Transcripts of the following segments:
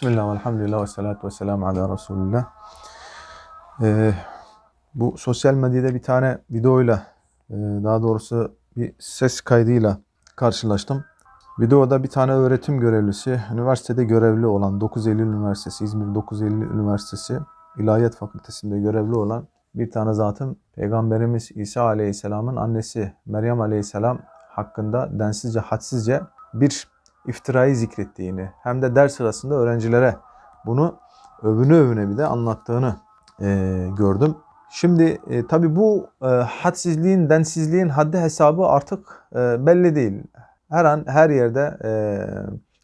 Bismillah, elhamdülillah ve salatu ve selamu ala Resulullah. Ee, bu sosyal medyada bir tane videoyla, e, daha doğrusu bir ses kaydıyla karşılaştım. Videoda bir tane öğretim görevlisi, üniversitede görevli olan 9 Eylül Üniversitesi, İzmir 9 Eylül Üniversitesi İlahiyat Fakültesinde görevli olan bir tane zatın Peygamberimiz İsa Aleyhisselam'ın annesi Meryem Aleyhisselam hakkında densizce, hadsizce bir iftirayı zikrettiğini hem de ders sırasında öğrencilere bunu övüne övüne bir de anlattığını e, gördüm. Şimdi e, tabi bu e, hadsizliğin, densizliğin haddi hesabı artık e, belli değil. Her an her yerde e,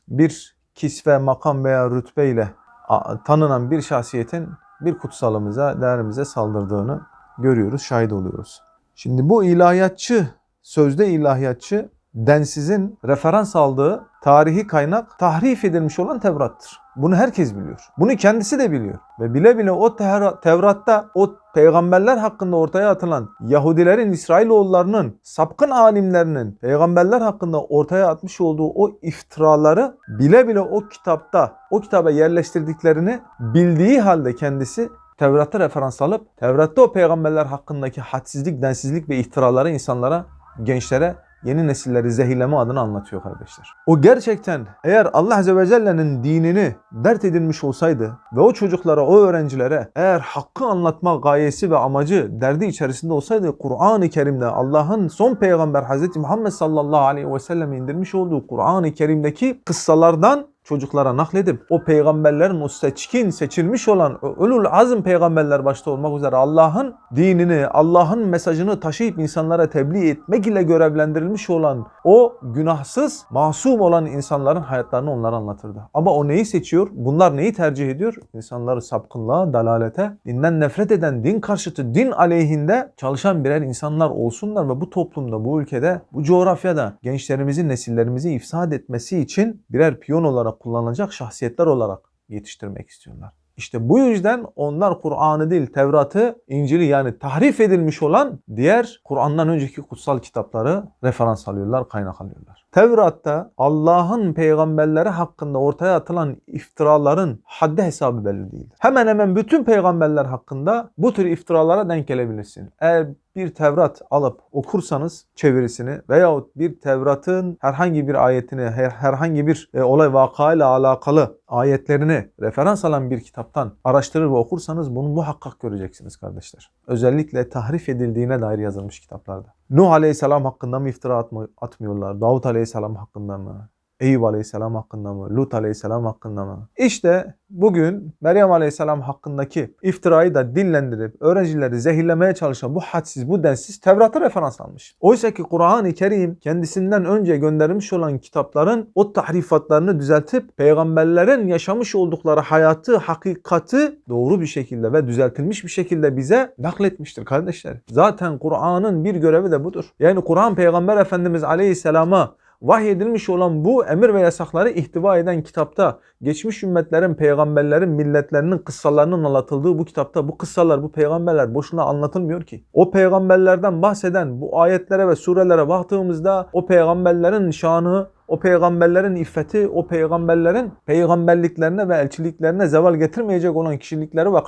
bir kisve, makam veya rütbeyle a, tanınan bir şahsiyetin bir kutsalımıza, değerimize saldırdığını görüyoruz, şahit oluyoruz. Şimdi bu ilahiyatçı, sözde ilahiyatçı densizin referans aldığı tarihi kaynak tahrif edilmiş olan Tevrat'tır. Bunu herkes biliyor. Bunu kendisi de biliyor. Ve bile bile o Tevrat'ta o peygamberler hakkında ortaya atılan Yahudilerin, İsrailoğullarının, sapkın alimlerinin peygamberler hakkında ortaya atmış olduğu o iftiraları bile bile o kitapta, o kitaba yerleştirdiklerini bildiği halde kendisi Tevrat'ı referans alıp Tevrat'ta o peygamberler hakkındaki hadsizlik, densizlik ve iftiraları insanlara, gençlere yeni nesilleri zehirleme adına anlatıyor kardeşler. O gerçekten eğer Allah Azze ve Celle'nin dinini dert edilmiş olsaydı ve o çocuklara, o öğrencilere eğer hakkı anlatma gayesi ve amacı, derdi içerisinde olsaydı Kur'an-ı Kerim'de Allah'ın son peygamber Hazreti Muhammed sallallahu aleyhi ve sellem indirmiş olduğu Kur'an-ı Kerim'deki kıssalardan çocuklara nakledip o peygamberlerin o seçkin, seçilmiş olan ölül azm peygamberler başta olmak üzere Allah'ın dinini, Allah'ın mesajını taşıyıp insanlara tebliğ etmek ile görevlendirilmiş olan o günahsız, masum olan insanların hayatlarını onlara anlatırdı. Ama o neyi seçiyor? Bunlar neyi tercih ediyor? İnsanları sapkınlığa, dalalete, dinden nefret eden, din karşıtı, din aleyhinde çalışan birer insanlar olsunlar ve bu toplumda, bu ülkede, bu coğrafyada gençlerimizin, nesillerimizi ifsad etmesi için birer piyon olarak kullanılacak şahsiyetler olarak yetiştirmek istiyorlar. İşte bu yüzden onlar Kur'an'ı değil Tevrat'ı, İncil'i yani tahrif edilmiş olan diğer Kur'an'dan önceki kutsal kitapları referans alıyorlar, kaynak alıyorlar. Tevrat'ta Allah'ın peygamberleri hakkında ortaya atılan iftiraların haddi hesabı belli değil. Hemen hemen bütün peygamberler hakkında bu tür iftiralara denk gelebilirsin. Eğer bir Tevrat alıp okursanız çevirisini veyahut bir Tevrat'ın herhangi bir ayetini, her, herhangi bir e, olay vakayla alakalı ayetlerini referans alan bir kitaptan araştırır ve okursanız bunu muhakkak göreceksiniz kardeşler. Özellikle tahrif edildiğine dair yazılmış kitaplarda. Nuh Aleyhisselam hakkında mı iftira atmıyorlar? Davut Aleyhisselam hakkında mı? Eyüp Aleyhisselam hakkında mı? Lut Aleyhisselam hakkında mı? İşte bugün Meryem Aleyhisselam hakkındaki iftirayı da dillendirip öğrencileri zehirlemeye çalışan bu hadsiz, bu densiz Tevrat'ı referans almış. Oysa ki Kur'an-ı Kerim kendisinden önce gönderilmiş olan kitapların o tahrifatlarını düzeltip peygamberlerin yaşamış oldukları hayatı, hakikati doğru bir şekilde ve düzeltilmiş bir şekilde bize nakletmiştir kardeşler. Zaten Kur'an'ın bir görevi de budur. Yani Kur'an Peygamber Efendimiz Aleyhisselam'a vahyedilmiş olan bu emir ve yasakları ihtiva eden kitapta geçmiş ümmetlerin, peygamberlerin, milletlerinin kıssalarının anlatıldığı bu kitapta bu kıssalar, bu peygamberler boşuna anlatılmıyor ki. O peygamberlerden bahseden bu ayetlere ve surelere baktığımızda o peygamberlerin şanı, o peygamberlerin iffeti, o peygamberlerin peygamberliklerine ve elçiliklerine zeval getirmeyecek olan kişilikleri ve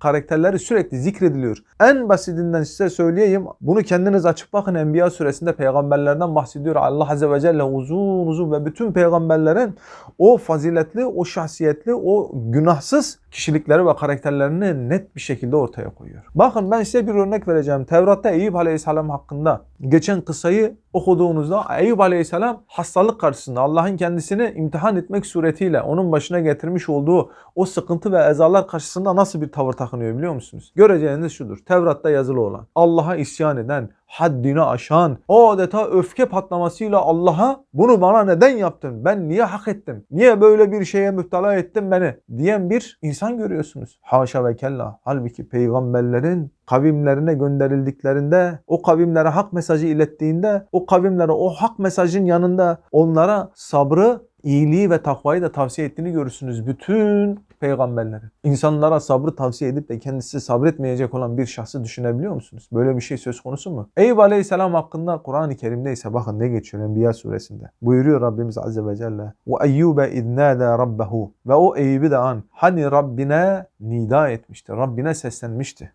karakterleri sürekli zikrediliyor. En basitinden size söyleyeyim. Bunu kendiniz açıp bakın Enbiya suresinde peygamberlerden bahsediyor. Allah Azze ve Celle uzun uzun ve bütün peygamberlerin o faziletli, o şahsiyetli, o günahsız kişilikleri ve karakterlerini net bir şekilde ortaya koyuyor. Bakın ben size bir örnek vereceğim. Tevrat'ta Eyüp Aleyhisselam hakkında geçen kısayı okuduğunuzda Eyüp Aleyhisselam hastalık karşısında Allah'ın kendisini imtihan etmek suretiyle onun başına getirmiş olduğu o sıkıntı ve ezalar karşısında nasıl bir tavır takınıyor biliyor musunuz? Göreceğiniz şudur. Tevrat'ta yazılı olan Allah'a isyan eden, haddini aşan, adeta öfke patlamasıyla Allah'a bunu bana neden yaptın? Ben niye hak ettim? Niye böyle bir şeye müptela ettin beni? diyen bir insan görüyorsunuz. Haşa ve kella. Halbuki peygamberlerin kavimlerine gönderildiklerinde, o kavimlere hak mesajı ilettiğinde, o kavimlere o hak mesajın yanında onlara sabrı iyiliği ve takvayı da tavsiye ettiğini görürsünüz bütün peygamberlerin. İnsanlara sabrı tavsiye edip de kendisi sabretmeyecek olan bir şahsı düşünebiliyor musunuz? Böyle bir şey söz konusu mu? Eyüp Aleyhisselam hakkında Kur'an-ı Kerim'de ise bakın ne geçiyor Enbiya suresinde. Buyuruyor Rabbimiz Azze ve Celle. Eyyube iznâdâ rabbehu. Ve o Eyüp'ü de an. Hani Rabbine nida etmişti. Rabbine seslenmişti.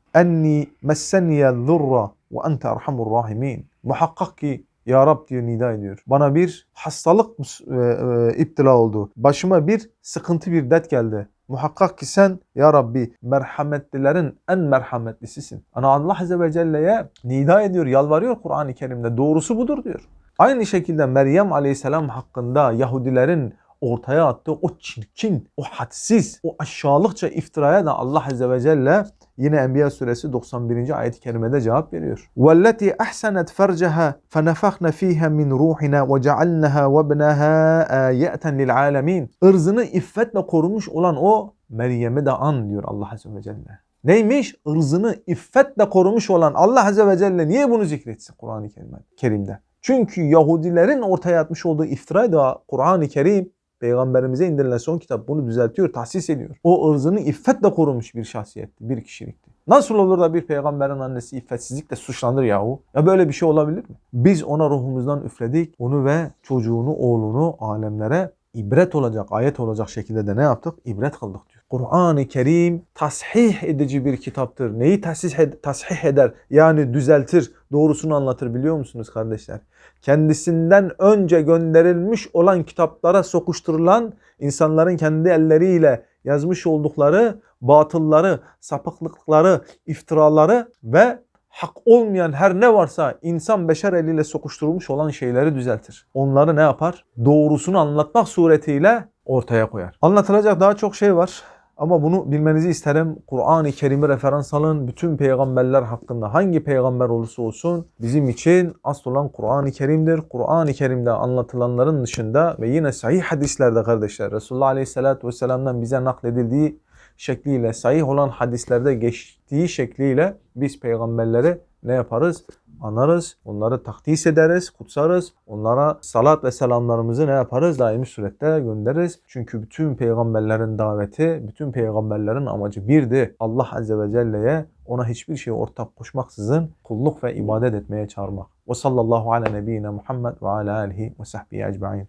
Messeniye zurra ve ente erhamur rahimin. Muhakkak ki ya Rab diyor nida ediyor. Bana bir hastalık e, e, iptila oldu. Başıma bir sıkıntı bir dert geldi. Muhakkak ki sen ya Rabbi merhametlilerin en merhametlisisin. Ana Allah Azze ve Celle'ye nida ediyor, yalvarıyor Kur'an-ı Kerim'de. Doğrusu budur diyor. Aynı şekilde Meryem Aleyhisselam hakkında Yahudilerin ortaya attığı o çirkin, o hadsiz, o aşağılıkça iftiraya da Allah Azze ve Celle yine Enbiya suresi 91. ayet-i kerimede cevap veriyor. وَالَّتِي أَحْسَنَتْ فَرْجَهَا فَنَفَخْنَ ف۪يهَا مِنْ رُوحِنَا وَجَعَلْنَهَا وَابْنَهَا آيَةً لِلْعَالَمِينَ Irzını iffetle korumuş olan o Meryem'i de an diyor Allah Azze ve Celle. Neymiş? Irzını iffetle korumuş olan Allah Azze ve Celle niye bunu zikretsin Kur'an-ı Kerim- Kerim'de? Çünkü Yahudilerin ortaya atmış olduğu iftirayı da Kur'an-ı Kerim Peygamberimize indirilen son kitap bunu düzeltiyor, tahsis ediyor. O ırzını iffetle korumuş bir şahsiyetti, bir kişilikti. Nasıl olur da bir peygamberin annesi iffetsizlikle suçlanır yahu? Ya böyle bir şey olabilir mi? Biz ona ruhumuzdan üfledik. Onu ve çocuğunu, oğlunu alemlere ibret olacak, ayet olacak şekilde de ne yaptık? İbret kıldık diyor. Kur'an-ı Kerim tasih edici bir kitaptır. Neyi tasih, ed- tasih eder? Yani düzeltir, doğrusunu anlatır biliyor musunuz kardeşler? Kendisinden önce gönderilmiş olan kitaplara sokuşturulan insanların kendi elleriyle yazmış oldukları batılları, sapıklıkları, iftiraları ve hak olmayan her ne varsa insan beşer eliyle sokuşturulmuş olan şeyleri düzeltir. Onları ne yapar? Doğrusunu anlatmak suretiyle ortaya koyar. Anlatılacak daha çok şey var. Ama bunu bilmenizi isterim. Kur'an-ı Kerim'i referans alın. Bütün peygamberler hakkında hangi peygamber olursa olsun bizim için asıl olan Kur'an-ı Kerim'dir. Kur'an-ı Kerim'de anlatılanların dışında ve yine sahih hadislerde kardeşler Resulullah Aleyhisselatü Vesselam'dan bize nakledildiği şekliyle sahih olan hadislerde geçtiği şekliyle biz peygamberleri ne yaparız? Anarız, onları takdis ederiz, kutsarız. Onlara salat ve selamlarımızı ne yaparız? Daimi surette göndeririz. Çünkü bütün peygamberlerin daveti, bütün peygamberlerin amacı birdi. Allah Azze ve Celle'ye ona hiçbir şey ortak koşmaksızın kulluk ve ibadet etmeye çağırmak. Ve sallallahu ala nebiyyina Muhammed ve ala alihi ve sahbihi ecma'in.